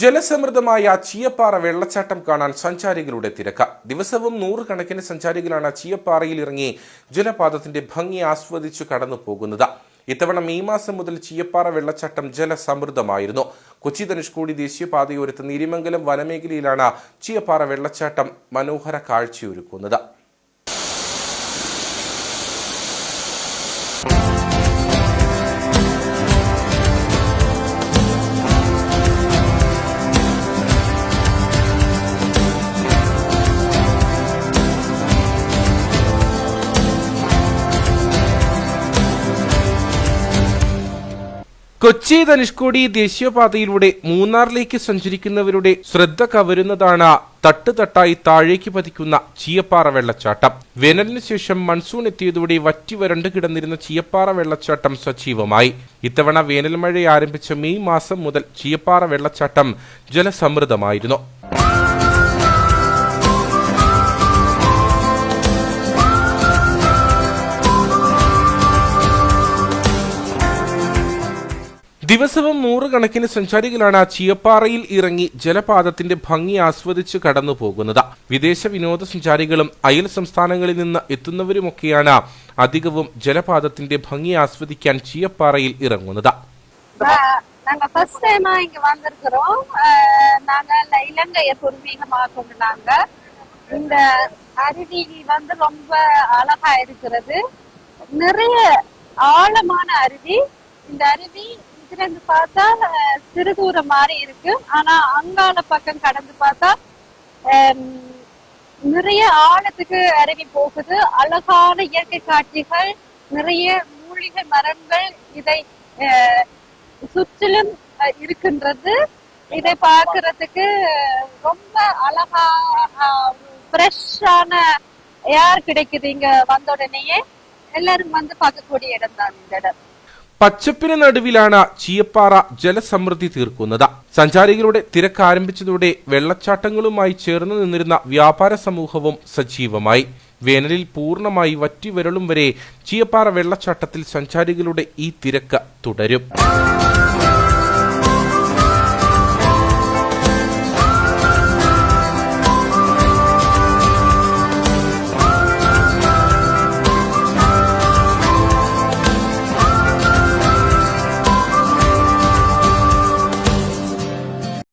ജലസമൃദ്ധമായ ചീയപ്പാറ വെള്ളച്ചാട്ടം കാണാൻ സഞ്ചാരികളുടെ തിരക്ക. ദിവസവും നൂറുകണക്കിന് സഞ്ചാരികളാണ് ചീയപ്പാറയിൽ ഇറങ്ങി ജലപാതത്തിന്റെ ഭംഗി ആസ്വദിച്ചു കടന്നു പോകുന്നത്. ഇത്തവണ മെയ് മാസം മുതൽ ചീയപ്പാറ വെള്ളച്ചാട്ടം ജലസമൃദ്ധമായിരുന്നു. കൊച്ചി ധനുഷ്കോടി ദേശീയപാതയോരത്ത് നീരിമംഗലം വനമേഖലയിലാണ് ചീയപ്പാറ വെള്ളച്ചാട്ടം മനോഹര കാഴ്ചയൊരുക്കുന്നത്. കൊച്ചി ധനുഷ്കോടി ദേശീയപാതയിലൂടെ മൂന്നാറിലേക്ക് സഞ്ചരിക്കുന്നവരുടെ ശ്രദ്ധ കവരുന്നതാണ് തട്ടുതട്ടായി താഴേക്ക് പതിക്കുന്ന ചീയപ്പാറ വെള്ളച്ചാട്ടം. വേനലിന് ശേഷം മൺസൂൺ എത്തിയതോടെ വറ്റി വരണ്ടു കിടന്നിരുന്ന ചീയപ്പാറ വെള്ളച്ചാട്ടം സജീവമായി. ഇത്തവണ വേനൽ മഴ ആരംഭിച്ച മെയ് മാസം മുതൽ ചീയപ്പാറ വെള്ളച്ചാട്ടം ജലസമൃദ്ധമായിരുന്നു. ദിവസവും നൂറുകണക്കിന് സഞ്ചാരികളാണ് ചീയപ്പാറയിൽ ഇറങ്ങി ജലപാതത്തിന്റെ ഭംഗി ആസ്വദിച്ച് കടന്നു പോകുന്നത് വിദേശ വിനോദസഞ്ചാരികളും അയൽ സംസ്ഥാനങ്ങളിൽ നിന്ന് എത്തുന്നവരുമൊക്കെയാണ് അധികവും ജലപാതത്തിന്റെ ഭംഗി ആസ്വദിക്കാൻ ചീയപ്പാറയിൽ ഇറങ്ങുന്നത് நா- நாங்க ஃபர்ஸ்ட் டைமா இங்க வந்திருக்கிறோம் அஹ், நாங்க இல்ல இலங்கையை பூர்வீகமாக கொண்டு நாங்க இந்த அருவி வந்து ரொம்ப அழகா இருக்கிறது நிறைய ஆழமான அருவி இந்த அருவி இருந்து பார்த்தா சிறுதூரம் சிறு தூரம் மாதிரி இருக்கு. ஆனா அங்கால பக்கம் கடந்து பார்த்தா நிறைய ஆழத்துக்கு அருவி போகுது. அழகான இயற்கை காட்சிகள் நிறைய மூலிகை மரங்கள் இதை அஹ், சுற்றிலும் இருக்கின்றது. இதை பார்க்கறதுக்கு ரொம்ப அழகா ஃப்ரெஷ்ஷான ஏர் கிடைக்குது இங்க வந்த உடனேயே. எல்லாரும் வந்து பார்க்கக்கூடிய இடம் தான் இந்த இடம். പച്ചപ്പിന് നടുവിലാണ് ചീയപ്പാറ ജലസമൃദ്ധി തീർക്കുന്നത്. സഞ്ചാരികളുടെ തിരക്ക് ആരംഭിച്ചതോടെ വെള്ളച്ചാട്ടങ്ങളുമായി ചേർന്ന് നിന്നിരുന്ന വ്യാപാര സമൂഹവും സജീവമായി. വേനലിൽ പൂർണമായി വറ്റിവരളും വരെ ചീയപ്പാറ വെള്ളച്ചാട്ടത്തിൽ സഞ്ചാരികളുടെ ഈ തിരക്ക് തുടരും.